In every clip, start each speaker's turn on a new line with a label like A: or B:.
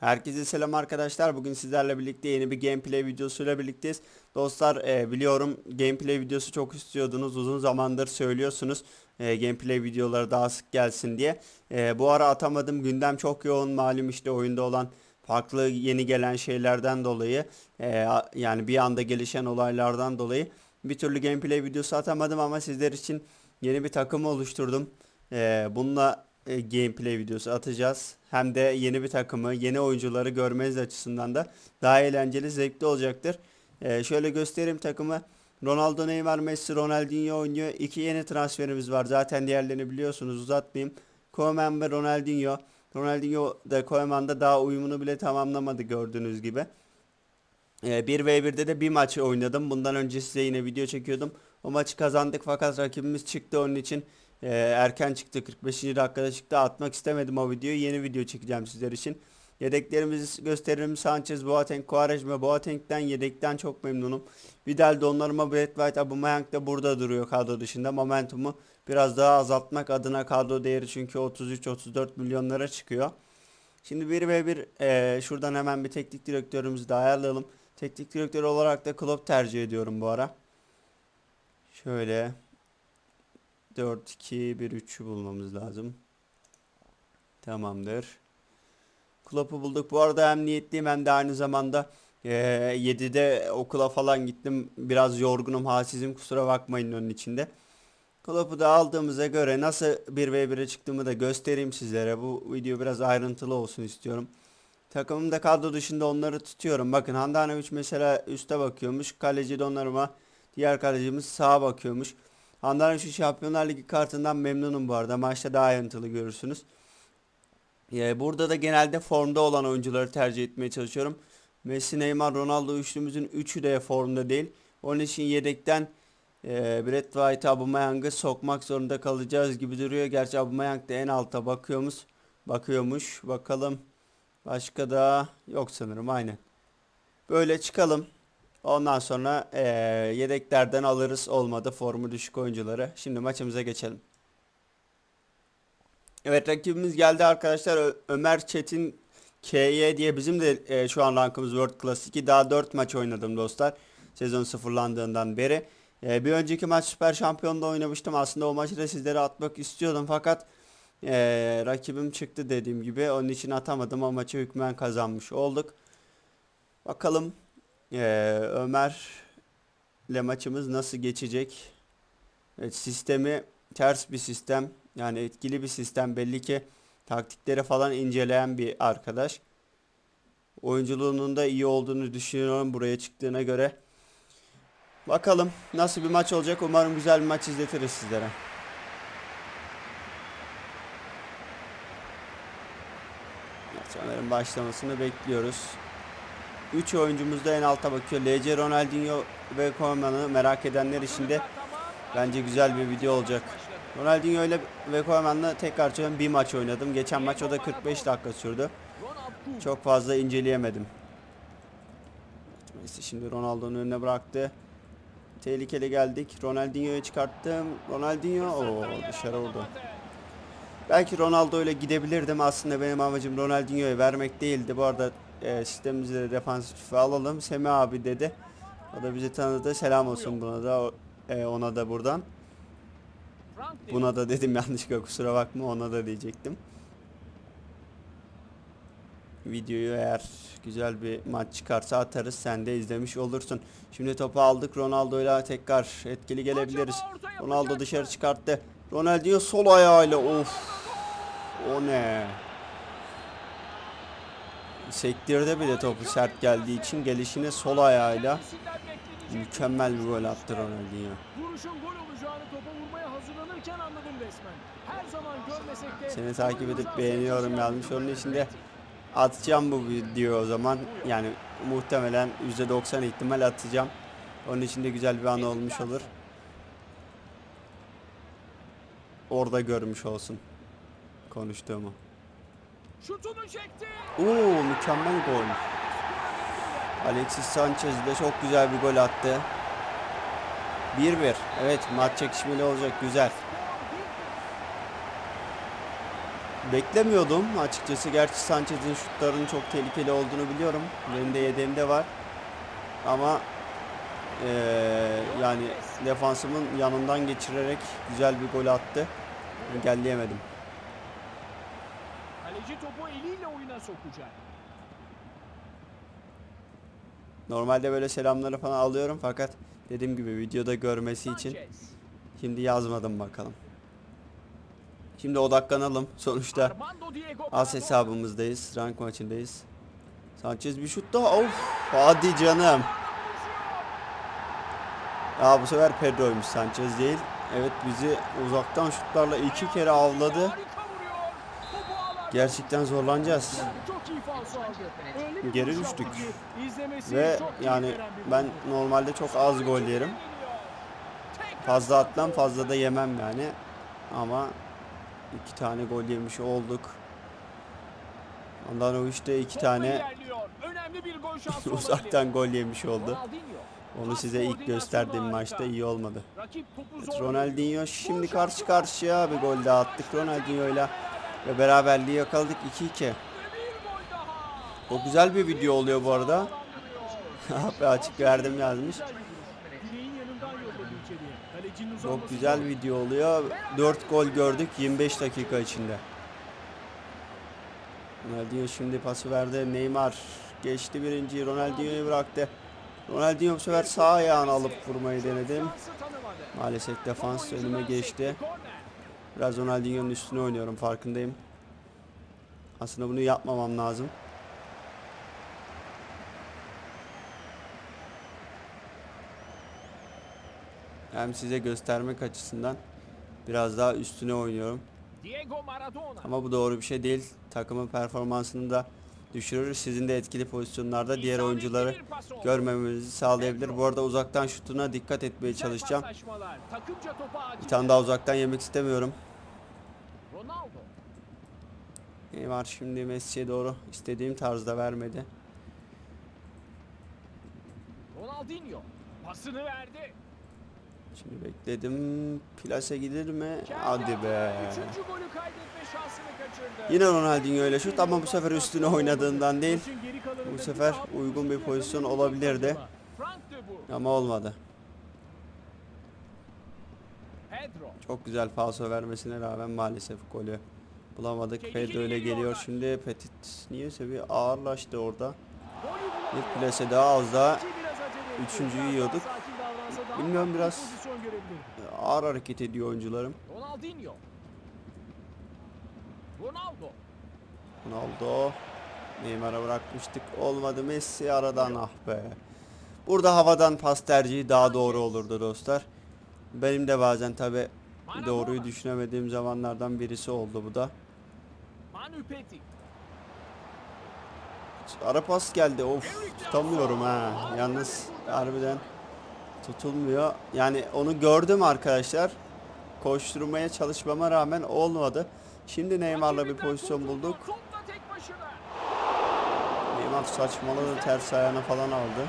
A: Herkese selam arkadaşlar. Bugün sizlerle birlikte yeni bir gameplay videosuyla birlikteyiz. Dostlar e, biliyorum gameplay videosu çok istiyordunuz. Uzun zamandır söylüyorsunuz. E, gameplay videoları daha sık gelsin diye. E, bu ara atamadım. Gündem çok yoğun. Malum işte oyunda olan farklı yeni gelen şeylerden dolayı e, yani bir anda gelişen olaylardan dolayı bir türlü gameplay videosu atamadım ama sizler için yeni bir takım oluşturdum. E, bununla e, gameplay videosu atacağız. Hem de yeni bir takımı, yeni oyuncuları görmeniz açısından da daha eğlenceli, zevkli olacaktır. E, şöyle göstereyim takımı. Ronaldo, Neymar, Messi, Ronaldinho oynuyor. İki yeni transferimiz var. Zaten diğerlerini biliyorsunuz uzatmayayım. Koeman ve Ronaldinho. Ronaldinho da Koeman'da daha uyumunu bile tamamlamadı gördüğünüz gibi. Ee, 1v1'de de bir maç oynadım. Bundan önce size yine video çekiyordum. O maçı kazandık fakat rakibimiz çıktı onun için e, erken çıktı. 45. dakikada çıktı. Atmak istemedim o videoyu. Yeni video çekeceğim sizler için. Yedeklerimizi gösteririm. Sanchez, Boateng, Quaresma. Boateng'den yedekten çok memnunum. Vidal, Donnarumma, Brad White, Aubameyang da burada duruyor kadro dışında. Momentumu biraz daha azaltmak adına kadro değeri çünkü 33-34 milyonlara çıkıyor. Şimdi 1 ve 1 eee, şuradan hemen bir teknik direktörümüzü de ayarlayalım. Teknik direktör olarak da Klopp tercih ediyorum bu ara. Şöyle 4-2-1-3'ü bulmamız lazım. Tamamdır. Klopp'u bulduk. Bu arada hem niyetliyim hem de aynı zamanda eee 7'de okula falan gittim. Biraz yorgunum, halsizim. Kusura bakmayın onun içinde. Klopp'u da aldığımıza göre nasıl 1v1'e çıktığımı da göstereyim sizlere. Bu video biraz ayrıntılı olsun istiyorum. Takımımda kadro dışında onları tutuyorum. Bakın Handanovic mesela üste bakıyormuş. Kaleci Donnarumma. Diğer kalecimiz sağa bakıyormuş. Handanovic Şampiyonlar Ligi kartından memnunum bu arada. Maçta daha ayrıntılı görürsünüz. Ee, burada da genelde formda olan oyuncuları tercih etmeye çalışıyorum. Messi, Neymar, Ronaldo üçlümüzün üçü de formda değil. Onun için yedekten e, Brad White, Aubameyang'ı sokmak zorunda kalacağız gibi duruyor. Gerçi Aubameyang da en alta bakıyormuş. Bakıyormuş. Bakalım. Başka da yok sanırım aynen. Böyle çıkalım. Ondan sonra eee, yedeklerden alırız olmadı formu düşük oyuncuları. Şimdi maçımıza geçelim. Evet rakibimiz geldi arkadaşlar. Ö- Ömer Çetin KY diye bizim de eee, şu an rankımız World Class 2. Daha 4 maç oynadım dostlar. Sezon sıfırlandığından beri. Eee, bir önceki maç Süper Şampiyon'da oynamıştım. Aslında o maçı da sizlere atmak istiyordum fakat eee, rakibim çıktı dediğim gibi. Onun için atamadım. O maçı hükmen kazanmış olduk. Bakalım eee Ömer'le maçımız nasıl geçecek? Evet, sistemi ters bir sistem. Yani etkili bir sistem. Belli ki taktikleri falan inceleyen bir arkadaş. Oyunculuğunun da iyi olduğunu düşünüyorum buraya çıktığına göre. Bakalım nasıl bir maç olacak. Umarım güzel bir maç izletiriz sizlere. Sanırım başlamasını bekliyoruz. 3 oyuncumuz da en alta bakıyor. LC Ronaldinho ve Koeman'ı merak edenler için de bence güzel bir video olacak. Ronaldinho ile ve Koeman'la tekrar söylüyorum bir maç oynadım. Geçen maç o da 45 dakika sürdü. Çok fazla inceleyemedim. Messi şimdi Ronaldo'nun önüne bıraktı. Tehlikeli geldik. Ronaldinho'yu çıkarttım. Ronaldinho o dışarı vurdu. Belki Ronaldo ile gidebilirdim. Aslında benim amacım Ronaldinho'yu vermek değildi. Bu arada e, sistemimizi de defansife alalım. Semih abi dedi. O da bizi tanıdı. Selam olsun buna da e, ona da buradan. Buna da dedim yanlışlıkla kusura bakma ona da diyecektim. Videoyu eğer güzel bir maç çıkarsa atarız. Sen de izlemiş olursun. Şimdi topu aldık. Ronaldo ile tekrar etkili gelebiliriz. Ronaldo dışarı çıkarttı. Ronaldinho sol ayağıyla of. O ne? Sektirde bile topu sert geldiği için gelişine sol ayağıyla mükemmel bir gol attı Ronaldinho.
B: Vuruşun gol olacağını topa vurmaya hazırlanırken anladım resmen. Her zaman görmesek de
A: Seni takip edip beğeniyorum yazmış. Onun için de atacağım bu video o zaman. Yani muhtemelen %90 ihtimal atacağım. Onun için de güzel bir an olmuş olur. Orada görmüş olsun konuştuğumu.
B: Şutunu çekti.
A: Oo mükemmel gol. Alexis Sanchez de çok güzel bir gol attı. 1-1. Evet maç çekişmeli olacak güzel. beklemiyordum açıkçası. Gerçi Sanchez'in şutlarının çok tehlikeli olduğunu biliyorum. Benim de yedeğimde var. Ama eee, yani defansımın yanından geçirerek güzel bir gol attı. Engelleyemedim.
B: Kaleci topu eliyle oyuna sokacak.
A: Normalde böyle selamları falan alıyorum fakat dediğim gibi videoda görmesi için şimdi yazmadım bakalım. Şimdi odaklanalım. Sonuçta
B: Maradona.
A: hesabımızdayız. Rank maçındayız. Sanchez bir şut daha. Of! Hadi canım. Ya bu sefer Pedro'ymuş Sanchez değil. Evet bizi uzaktan şutlarla iki kere avladı. Gerçekten zorlanacağız. Geri düştük. Ve yani ben normalde çok az gol yerim. Fazla atmam fazla da yemem yani. Ama iki tane gol yemiş olduk. Ondan o işte iki tane uzaktan gol yemiş oldu.
B: Ronaldinho.
A: Onu size ilk gösterdiğim maçta iyi olmadı. Evet, Ronaldinho şimdi karşı karşıya bir gol daha attık Ronaldinho'yla ve beraberliği yakaladık 2-2.
B: Bir gol daha.
A: O güzel bir video oluyor bu arada. Açık verdim yazmış. Çok güzel video oluyor. 4 gol gördük 25 dakika içinde. Ronaldinho şimdi pası verdi. Neymar geçti birinci. Ronaldinho'yu bıraktı. Ronaldinho bu sefer sağ ayağını alıp vurmayı denedim. Maalesef defans önüme geçti. Biraz Ronaldinho'nun üstüne oynuyorum farkındayım. Aslında bunu yapmamam lazım. Hem size göstermek açısından biraz daha üstüne oynuyorum. Ama bu doğru bir şey değil. Takımın performansını da düşürür. Sizin de etkili pozisyonlarda diğer oyuncuları görmemenizi sağlayabilir. Bu arada uzaktan şutuna dikkat etmeye çalışacağım. Bir tane daha uzaktan yemek istemiyorum.
B: Ronaldo.
A: Neymar şimdi Messi'ye doğru istediğim tarzda vermedi.
B: Ronaldinho. Pasını verdi.
A: Şimdi bekledim. Plase gider mi? Hadi be. Yine Ronaldinho ile şut ama bu sefer üstüne oynadığından değil. Bu sefer uygun bir pozisyon olabilirdi. Ama olmadı. Çok güzel falso vermesine rağmen maalesef golü bulamadık. Pedro ile
B: geliyor
A: şimdi. Petit niyeyse bir ağırlaştı orada. Bir plase daha az daha üçüncüyü yiyorduk.
B: daha sakin davransa daha
A: Bilmiyorum, biraz-
B: görebilirdi.
A: ağır hareket ediyor oyuncularım.
B: Ronaldinho. Ronaldo.
A: Ronaldo. Neymar'a bırakmıştık. Olmadı. Messi aradan ah be. Burada havadan pas tercihi daha doğru olurdu dostlar. Benim de bazen tabi doğruyu düşünemediğim zamanlardan birisi oldu bu da. Ara pas geldi. Of tutamıyorum ha. Yalnız harbiden tutulmuyor. Yani onu gördüm arkadaşlar. Koşturmaya çalışmama rağmen olmadı. Şimdi Neymar'la bir pozisyon bulduk. Neymar saçmaladı ters ayağına falan aldı.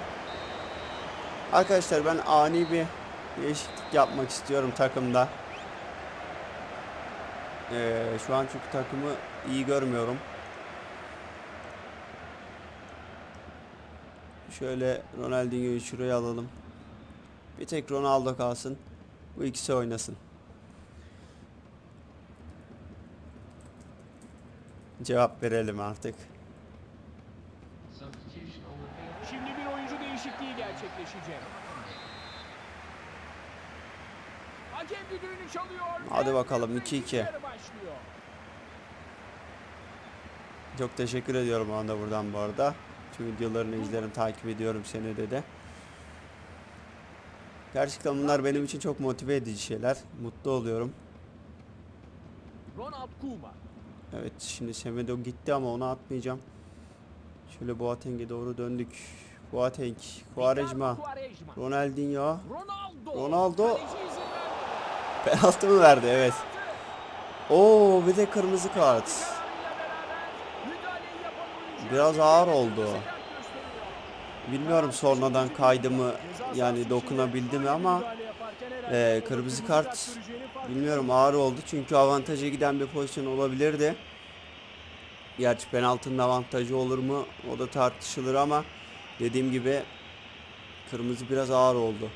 A: Arkadaşlar ben ani bir değişiklik yapmak istiyorum takımda. Ee, şu an çünkü takımı iyi görmüyorum. Şöyle Ronaldinho'yu şuraya alalım. Bir tek Ronaldo kalsın. Bu ikisi oynasın. Cevap verelim artık.
B: Şimdi bir oyuncu değişikliği gerçekleşecek. Hakem düdüğünü çalıyor.
A: Hadi bakalım,
B: ikinci
A: 2-2.
B: yarı başlıyor.
A: Çok teşekkür ediyorum ona da buradan bu arada. Tüm videolarını izlerim, takip ediyorum seni de de. Gerçekten bunlar benim için çok motive edici şeyler. Mutlu oluyorum. Evet şimdi Semedo gitti ama onu atmayacağım. Şöyle Boateng'e doğru döndük. Boateng, Quaresma. Ronaldinho.
B: Ronaldo.
A: Penaltı mı verdi? Evet. Oo bir de kırmızı kart. Biraz ağır oldu. Bilmiyorum sonradan kaydı mı
B: Ceza
A: yani dokunabildi mi ama
B: orada
A: kırmızı kart bilmiyorum ağır oldu çünkü avantaja giden bir pozisyon olabilirdi. Gerçi penaltının avantajı olur mu? O da tartışılır ama dediğim gibi kırmızı biraz ağır oldu.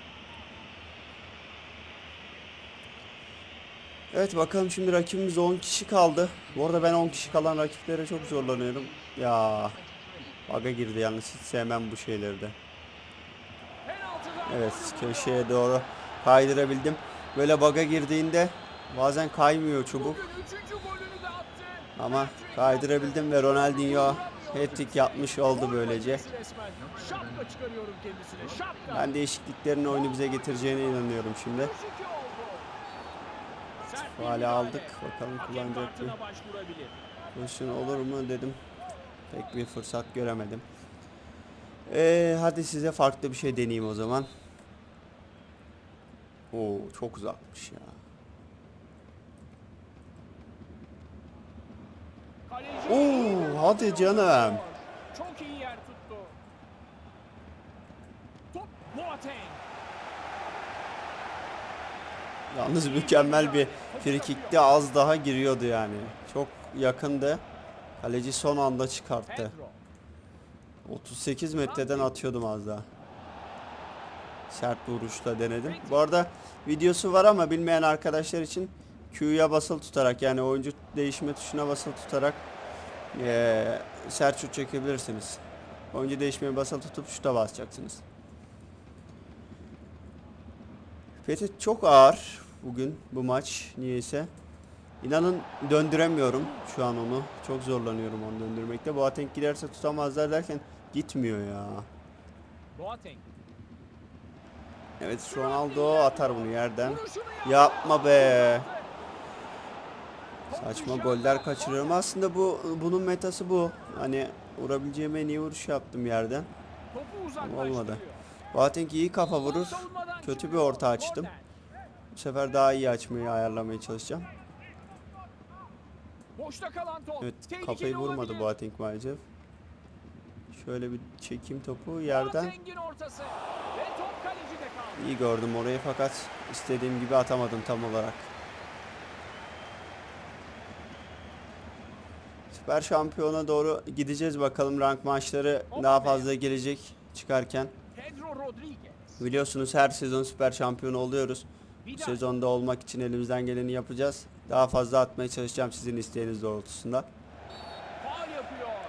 A: Evet bakalım şimdi rakibimiz 10 kişi kaldı. Bu arada ben 10 kişi kalan rakiplere çok zorlanıyorum. Ya Baga girdi yalnız hiç sevmem bu şeyleri de. Evet köşeye doğru kaydırabildim. Böyle baga girdiğinde bazen kaymıyor çubuk. Ama kaydırabildim ve Ronaldinho hat-trick yapmış oldu böylece. Ben değişikliklerin oyunu bize getireceğine inanıyorum şimdi.
B: 3-2 oldu. Sert bir
A: Faali
B: müdahale.
A: aldık. Bakalım kullanacak
B: başvurabilir.
A: Pozisyon olur mu dedim. Pek bir fırsat göremedim. Ee, hadi size farklı bir şey deneyeyim o zaman. Oo çok uzakmış ya. Oo, hadi canım.
B: Çok iyi yer tuttu. Top Boateng.
A: Yalnız mükemmel bir frikikte az daha giriyordu yani. Çok yakındı. Kaleci son anda çıkarttı.
B: Pedro.
A: 38 metreden atıyordum az daha. Sert vuruşla denedim. Bu arada videosu var ama bilmeyen arkadaşlar için Q'ya basılı tutarak yani oyuncu değişme tuşuna basılı tutarak eee sert şut çekebilirsiniz. Oyuncu değişmeye basılı tutup şuta basacaksınız. Fethi çok ağır bugün bu maç niyeyse. İnanın döndüremiyorum şu an onu. Çok zorlanıyorum onu döndürmekte. Boateng giderse tutamazlar derken gitmiyor ya.
B: Boateng.
A: Evet Ronaldo atar bunu yerden. Yapma be. Saçma goller kaçırıyorum. Aslında bu bunun metası bu. Hani vurabileceğim en iyi vuruş yaptım yerden. Olmadı. Boateng iyi kafa vurur. Kötü bir orta açtım. Bu sefer daha iyi açmayı ayarlamaya çalışacağım.
B: Boşta kalan top.
A: Evet
B: Tehlikeli
A: kafayı vurmadı
B: olabilir.
A: Boateng maalesef. Şöyle bir çekeyim topu yerden.
B: Ortası. Ve top kalecide kaldı.
A: İyi gördüm orayı fakat istediğim gibi atamadım tam olarak. Süper şampiyona doğru gideceğiz bakalım rank maçları daha fazla gelecek çıkarken.
B: Pedro Rodriguez.
A: Biliyorsunuz her sezon süper şampiyon oluyoruz. Bu sezonda olmak için elimizden geleni yapacağız. Daha fazla atmaya çalışacağım sizin isteğiniz doğrultusunda.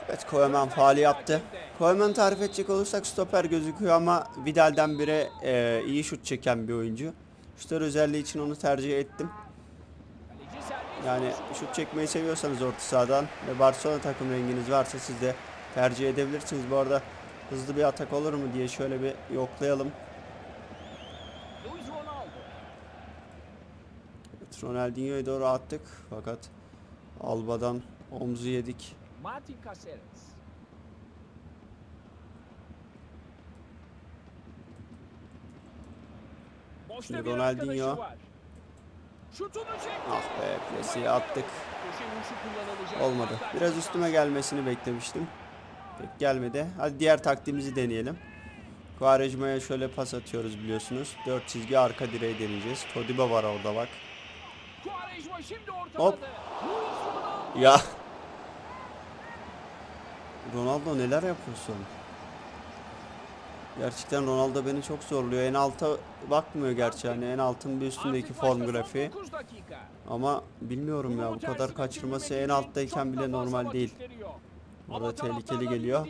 A: Evet Koeman faali yaptı. Koeman tarif edecek olursak stoper gözüküyor ama Vidal'den bire e, iyi şut çeken bir oyuncu. Şutlar özelliği için onu tercih ettim. Yani şut çekmeyi seviyorsanız orta sahadan ve Barcelona takım renginiz varsa siz de tercih edebilirsiniz. Bu arada hızlı bir atak olur mu diye şöyle bir yoklayalım. Evet, Ronaldinho'yu doğru attık fakat Alba'dan omzu yedik.
B: Martin Caceres.
A: Şimdi Ronaldinho. Ah be presi attık. Olmadı. Biraz üstüme gelmesini beklemiştim. Pek gelmedi. Hadi diğer taktiğimizi deneyelim. Quaresma'ya şöyle pas atıyoruz biliyorsunuz. 4 çizgi arka direği deneyeceğiz. Todibo var orada bak. Hop. Ya. Ronaldo neler yapıyorsun? Gerçekten Ronaldo beni çok zorluyor. En alta bakmıyor gerçi hani en altın bir üstündeki form grafiği.
B: 9 dakika.
A: Ama bilmiyorum ya bu kadar kaçırması en alttayken bile normal değil. Orada tehlikeli geliyor.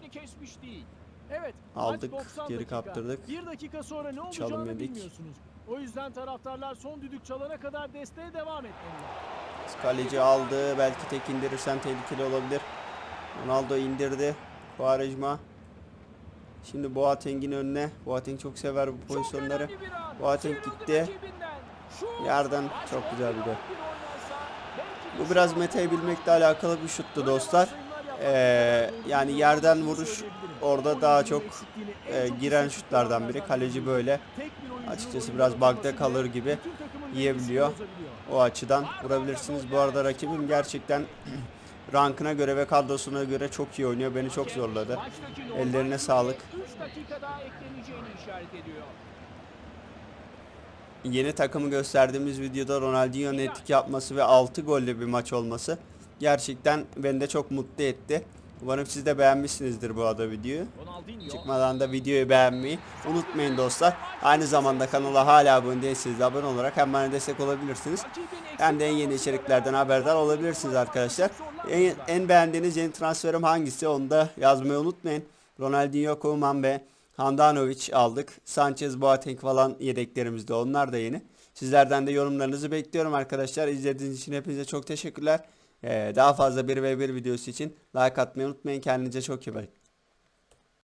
B: Evet,
A: Aldık,
B: maç 90
A: geri
B: dakika.
A: kaptırdık.
B: Bir dakika sonra ne
A: Çalım
B: olacağını
A: yedik.
B: bilmiyorsunuz. O yüzden taraftarlar son düdük çalana kadar desteğe devam etmeliler.
A: Kaleci aldı. Belki tek indirirsen tehlikeli olabilir. Ronaldo indirdi. Quaresma. Şimdi Boateng'in önüne. Boateng çok sever bu pozisyonları. Boateng gitti.
B: Maç
A: çok güzel bir
B: 11-11
A: gol. Bu biraz
B: maç
A: bilmekle alakalı bir şuttu dostlar. Ee, yani yerden vuruş orada daha çok e, giren şutlardan biri. Kaleci böyle açıkçası biraz
B: bozması
A: kalır gibi yiyebiliyor. o açıdan vurabilirsiniz. Bu arada rakibim gerçekten rankına göre ve kadrosuna göre çok iyi oynuyor. Beni çok zorladı. Ellerine sağlık.
B: 3 dakika daha ekleneceğini işaret ediyor.
A: Yeni takımı gösterdiğimiz videoda Ronaldinho'nun etki yapması ve 6 golle bir maç olması gerçekten beni de çok mutlu etti. Umarım siz de beğenmişsinizdir bu arada videoyu. Çıkmadan da videoyu beğenmeyi unutmayın dostlar. Aynı zamanda kanala hala abone değilseniz de abone olarak hem bana destek olabilirsiniz. Hem de en yeni içeriklerden haberdar olabilirsiniz arkadaşlar. En, en beğendiğiniz yeni transferim hangisi onu da yazmayı unutmayın. Ronaldinho, Koeman ve Handanovic aldık. Sanchez, Boateng falan yedeklerimizde onlar da yeni. Sizlerden de yorumlarınızı bekliyorum arkadaşlar. İzlediğiniz için hepinize çok teşekkürler. Ee, daha fazla 1v1 videosu için like atmayı unutmayın. Kendinize çok iyi bakın.